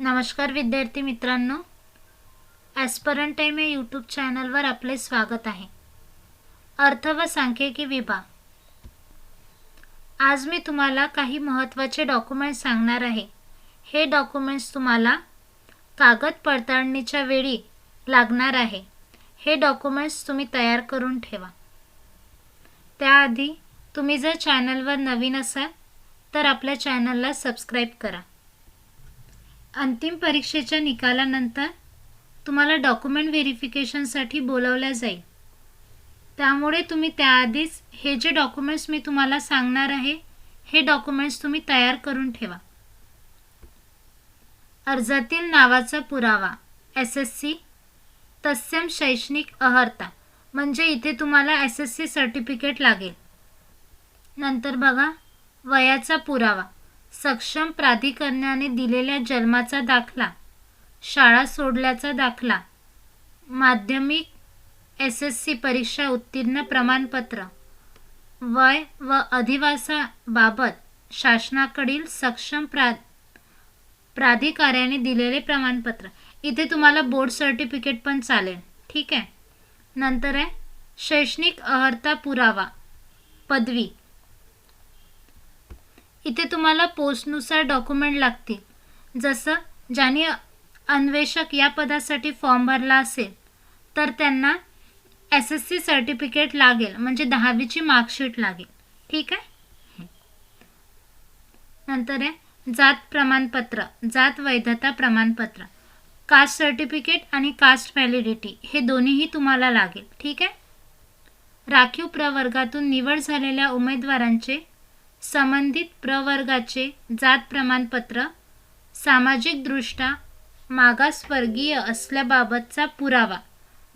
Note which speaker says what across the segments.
Speaker 1: नमस्कार विद्यार्थी मित्रांनो. ॲस्परन टाईम या यूट्यूब चॅनलवर आपले स्वागत आहे. अर्थ व सांख्यिकी विभाग. आज मी तुम्हाला काही महत्त्वाचे डॉक्युमेंट्स सांगणार आहे. हे डॉक्युमेंट्स तुम्हाला कागद पडताळणीच्या वेळी लागणार आहे. हे डॉक्युमेंट्स तुम्ही तयार करून ठेवा. त्याआधी तुम्ही जर चॅनलवर नवीन असाल तर आपल्या चॅनलला सबस्क्राईब करा. अंतिम परीक्षेच्या निकालानंतर तुम्हाला डॉक्युमेंट व्हेरिफिकेशनसाठी बोलवल्या जाईल. त्यामुळे तुम्ही त्याआधीच हे जे डॉक्युमेंट्स मी तुम्हाला सांगणार आहे हे डॉक्युमेंट्स तुम्ही तयार करून ठेवा. अर्जातील नावाचा पुरावा एस एस सी तत्सम शैक्षणिक अहर्ता म्हणजे इथे तुम्हाला एस एस सी सर्टिफिकेट लागेल. नंतर बघा वयाचा पुरावा. सक्षम प्राधिकरणाने दिलेल्या जन्माचा दाखला शाळा सोडल्याचा दाखला माध्यमिक एस एस सी परीक्षा उत्तीर्ण प्रमाणपत्र वय व अधिवासाबाबत शासनाकडील सक्षम प्रा प्राधिकाऱ्याने दिलेले प्रमाणपत्र. इथे तुम्हाला बोर्ड सर्टिफिकेट पण चालेल. ठीक आहे? नंतर आहे शैक्षणिक अहर्ता पुरावा पदवी इथे तुम्हाला पोस्टनुसार डॉक्युमेंट लागतील. जसं ज्यांनी अन्वेषक या पदासाठी फॉर्म भरला असेल तर त्यांना एस एस सी सर्टिफिकेट लागेल म्हणजे दहावीची मार्कशीट लागेल. ठीक आहे? नंतर आहे जात प्रमाणपत्र जात वैधता प्रमाणपत्र कास्ट सर्टिफिकेट आणि कास्ट व्हॅलिडिटी हे दोन्हीही तुम्हाला लागेल. ठीक आहे? राखीव प्रवर्गातून निवड झालेल्या उमेदवारांचे संबंधित प्रवर्गाचे जात प्रमाणपत्र सामाजिकदृष्ट्या मागासवर्गीय असल्याबाबतचा पुरावा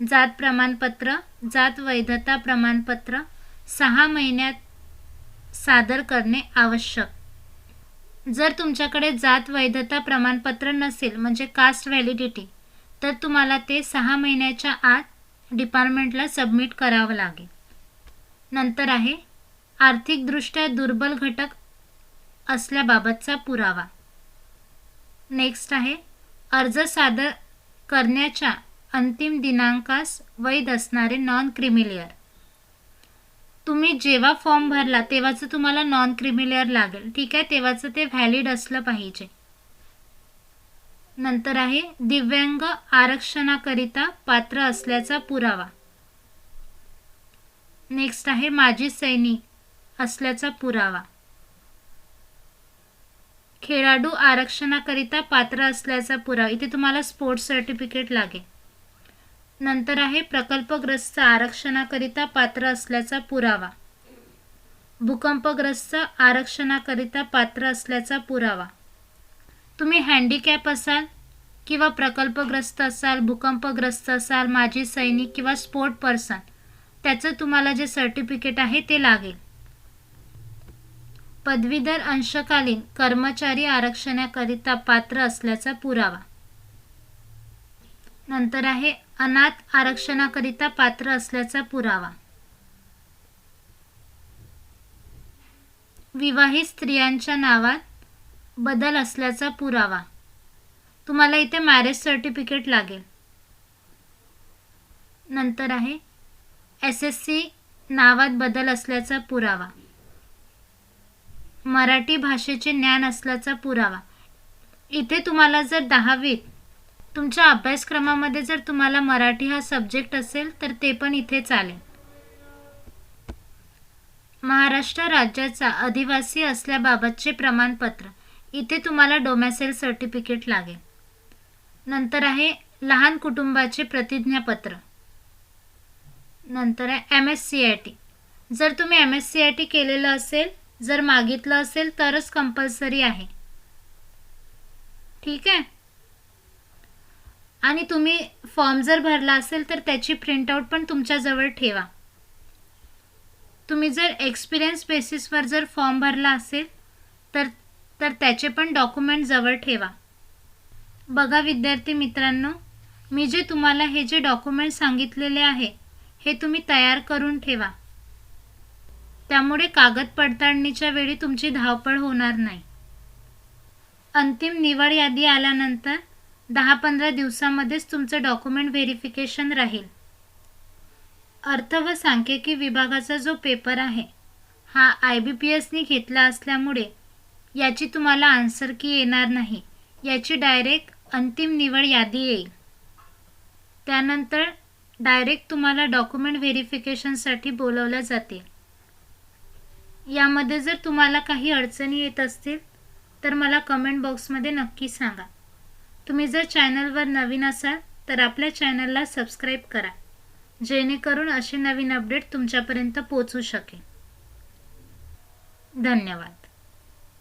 Speaker 1: जात प्रमाणपत्र जात वैधता प्रमाणपत्र सहा महिन्यात सादर करणे आवश्यक. जर तुमच्याकडे जात वैधता प्रमाणपत्र नसेल म्हणजे कास्ट व्हॅलिडिटी तर तुम्हाला ते सहा महिन्याच्या आत डिपार्टमेंटला सबमिट करावं लागेल. नंतर आहे आर्थिकदृष्ट्या दुर्बल घटक असल्याबाबतचा पुरावा. नेक्स्ट आहे अर्ज सादर करण्याच्या अंतिम दिनांकास वैध असणारे नॉन क्रिमिलियर तुम्ही जेव्हा फॉर्म भरला तेव्हाचं तुम्हाला नॉन क्रिमिलियर लागेल. ठीक आहे तेव्हाचं ते व्हॅलिड असलं पाहिजे. नंतर आहे दिव्यांग आरक्षणाकरिता पात्र असल्याचा पुरावा. नेक्स्ट आहे माजी सैनिक. असल्याचा पुरावा. खेळाडू आरक्षणाकरिता पात्र असल्याचा पुरावा. इथे तुम्हाला स्पोर्ट्स सर्टिफिकेट लागेल. नंतर आहे प्रकल्पग्रस्त आरक्षणाकरिता पात्र असल्याचा पुरावा. भूकंपग्रस्त आरक्षणाकरिता पात्र असल्याचा पुरावा. तुम्ही हँडिकॅप असाल किंवा प्रकल्पग्रस्त असाल भूकंपग्रस्त असाल माजी सैनिक किंवा स्पोर्ट पर्सन त्याचं तुम्हाला जे सर्टिफिकेट आहे ते लागेल. पदवीधर अंशकालीन कर्मचारी आरक्षणाकरिता पात्र असल्याचा पुरावा. नंतर आहे अनाथ आरक्षणाकरिता पात्र असल्याचा पुरावा. विवाहित स्त्रियांच्या नावात बदल असल्याचा पुरावा. तुम्हाला इथे मॅरेज सर्टिफिकेट लागेल. नंतर आहे एस एस सी नावात बदल असल्याचा पुरावा. मराठी भाषेचे ज्ञान असल्याचा पुरावा. इथे तुम्हाला जर दहावीत तुमच्या अभ्यासक्रमामध्ये जर तुम्हाला मराठी हा सब्जेक्ट असेल तर ते पण इथे चालेल. महाराष्ट्र राज्याचा अधिवासी असल्याबाबतचे प्रमाणपत्र. इथे तुम्हाला डोमॅसेल सर्टिफिकेट लागेल. नंतर आहे लहान कुटुंबाचे प्रतिज्ञापत्र. नंतर आहे M S C I T जर तुम्ही M S C I T केलेलं असेल जर मागितलं असेल तरच कंपल्सरी आहे. ठीक आहे? आणि तुम्ही फॉर्म जर भरला असेल तर त्याची प्रिंटआउट पण तुमच्याजवळ ठेवा. तुम्ही जर एक्सपिरियन्स बेसिसवर जर फॉर्म भरला असेल तर तर त्याचे पण डॉक्युमेंट जवळ ठेवा. बघा विद्यार्थी मित्रांनो मी जे तुम्हाला हे जे डॉक्युमेंट सांगितलेले आहे हे तुम्ही तयार करून ठेवा. त्यामुळे कागद पडताळणीच्या वेळी तुमची धावपळ होणार नाही. अंतिम निवड यादी आल्यानंतर दहा पंधरा दिवसामध्येच तुमचं डॉक्युमेंट व्हेरिफिकेशन राहील. अर्थ व सांख्यिकी विभागाचा जो पेपर आहे हा आय बी पी एसनी घेतला असल्यामुळे याची तुम्हाला आन्सर की येणार नाही याची डायरेक्ट अंतिम निवड यादी येईल. त्यानंतर डायरेक्ट तुम्हाला डॉक्युमेंट व्हेरिफिकेशनसाठी बोलवलं जाते. यामध्ये जर तुम्हाला काही अडचणी येत असतील तर मला कमेंट बॉक्समध्ये नक्की सांगा. तुम्ही जर चॅनलवर नवीन असाल तर आपल्या चॅनलला सबस्क्राईब करा. जेणेकरून असे नवीन अपडेट तुमच्यापर्यंत पोचू शकेल. धन्यवाद.